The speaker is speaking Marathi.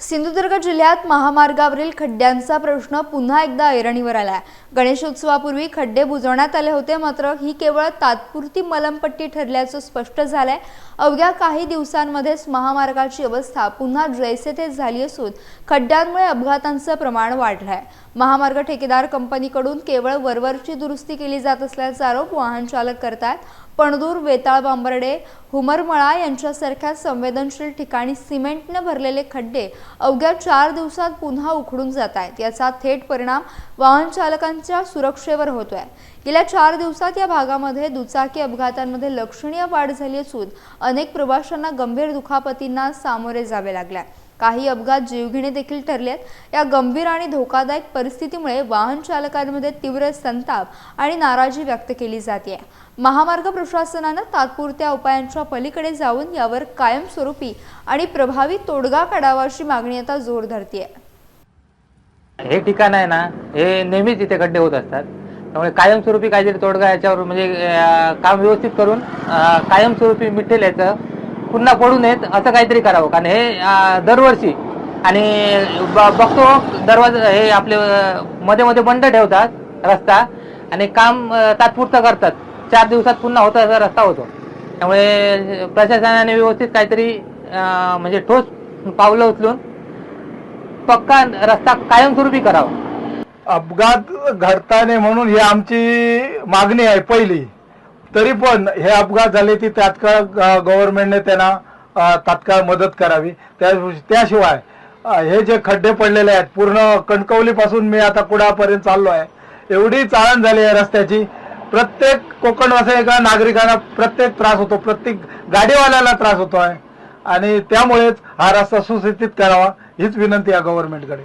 सिंधुदुर्ग जिल्ह्यात महामार्गावरील खड्ड्यांचा प्रश्न पुन्हा एकदा ऐरणीवर आलाय. गणेशोत्सवापूर्वी खड्डे बुजवण्यात आले होते मात्र ही केवळ तात्पुरती मलमपट्टी ठरल्याचं स्पष्ट झालंय. अवघ्या काही दिवसांमध्येच महामार्गाची अवस्था पुन्हा जैसे ते झाली असून खड्ड्यांमुळे अपघातांचं प्रमाण वाढलंय. महामार्ग ठेकेदार कंपनीकडून केवळ वरवरची दुरुस्ती केली जात असल्याचा आरोप वाहन चालक करतात पणदूर वेताळ बांबर्डे हुमरमळा यांच्यासारख्या संवेदनशील ठिकाणी सिमेंटनं भरलेले खड्डे अवघ्या चार दिवसात पुन्हा उखडून जात आहेत. याचा थेट परिणाम वाहन चालकांच्या सुरक्षेवर होतोय. गेल्या चार दिवसात या भागामध्ये दुचाकी अपघातांमध्ये लक्षणीय वाढ झाली असून अनेक प्रवाशांना गंभीर दुखापतींना सामोरे जावे लागले. काही अपघात जीवघेणे देखील ठरले आहेत. या गंभीर आणि धोकादायक परिस्थितीमुळे वाहन चालकांमध्ये तीव्र संताप आणि नाराजी व्यक्त केली जाते. महामार्ग प्रशासनानं तात्पुरत्या उपायांच्या पलीकडे जाऊन यावर कायमस्वरूपी आणि प्रभावी तोडगा काढावा अशी मागणी आता जोर धरतीये. हे ठिकाण आहे ना हे नेहमीच इथे खड्डे होत असतात. त्यामुळे कायमस्वरूपी काहीतरी तोडगा याच्यावर म्हणजे काम व्यवस्थित करून कायमस्वरूपी मिठेल याचं पुन्हा पडू नयेत असं काहीतरी करावं. कारण हे दरवर्षी. आणि ब- बघतो दरवाजा हे आपले मध्ये मध्ये बंद ठेवतात रस्ता. आणि काम तात्पुरतं करतात. चार दिवसात पुन्हा होता असा रस्ता होतो. त्यामुळे प्रशासनाने व्यवस्थित काहीतरी म्हणजे ठोस पावलं उचलून पक्का रस्ता कायमस्वरूपी करावा. अपघात घडताने म्हणून ही आमची मागणी आहे पहिली. तरी पण हे अपघात झाले ती तात्काळ गव्हर्नमेंटने त्यांना तात्काळ मदत करावी. त्या त्याशिवाय हे जे खड्डे पडलेले आहेत पूर्ण कणकवलीपासून मी आता कुडापर्यंत चाललो आहे. एवढी चाळण झाली आहे रस्त्याची. प्रत्येक कोकणवासिका नागरिकांना प्रत्येक त्रास होतो. प्रत्येक गाडीवाल्याला त्रास होतो आहे. आणि त्यामुळेच हा रस्ता सुस्थितीत करावा हीच विनंती आहे गव्हर्नमेंटकडे